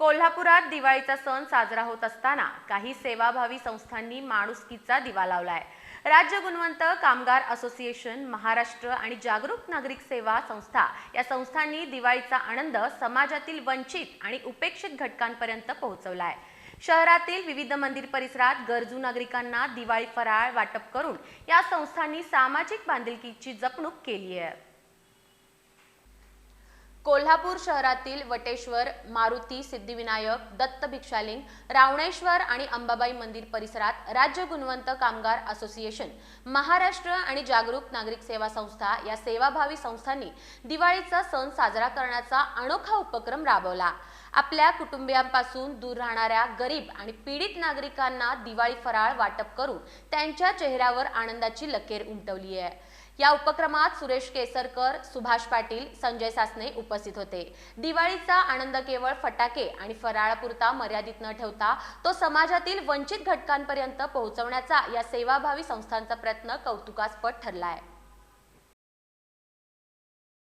कोल्हापुरात दिवाळीचा सण साजरा होत असताना काही सेवाभावी संस्थांनी माणुसकीचा दिवा लावलाय. राज्य गुणवंत कामगार असोसिएशन महाराष्ट्र आणि जागरूक नागरिक सेवा संस्था या संस्थांनी दिवाळीचा आनंद समाजातील वंचित आणि उपेक्षित घटकांपर्यंत पोहोचवलाय. शहरातील विविध मंदिर परिसरात गरजू नागरिकांना दिवाळी फराळ वाटप करून या संस्थांनी सामाजिक बांधिलकीची जपणूक केली आहे कोल्हापूर शहरातील वटेश्वर मारुती सिद्धिविनायक दत्त भिक्षालिंग रावणेश्वर आणि अंबाबाई मंदिर परिसरात राज्य गुणवंत कामगार असोसिएशन महाराष्ट्र आणि जागरूक नागरिक सेवा संस्था या सेवाभावी संस्थांनी दिवाळीचा सण साजरा करण्याचा अनोखा उपक्रम राबवला. आपल्या कुटुंबियांपासून दूर राहणाऱ्या गरीब आणि पीडित नागरिकांना दिवाळी फराळ वाटप करून त्यांच्या चेहऱ्यावर आनंदाची लकेर उमटवली आहे. या उपक्रमात सुरेश केसरकर सुभाष पाटील संजय सासने उपस्थित होते. दिवाळीचा आनंद केवळ फटाके आणि फराळापुरता मर्यादित न ठेवता तो समाजातील वंचित घटकांपर्यंत पोहोचवण्याचा या सेवाभावी संस्थांचा प्रयत्न कौतुकास्पद ठरला आहे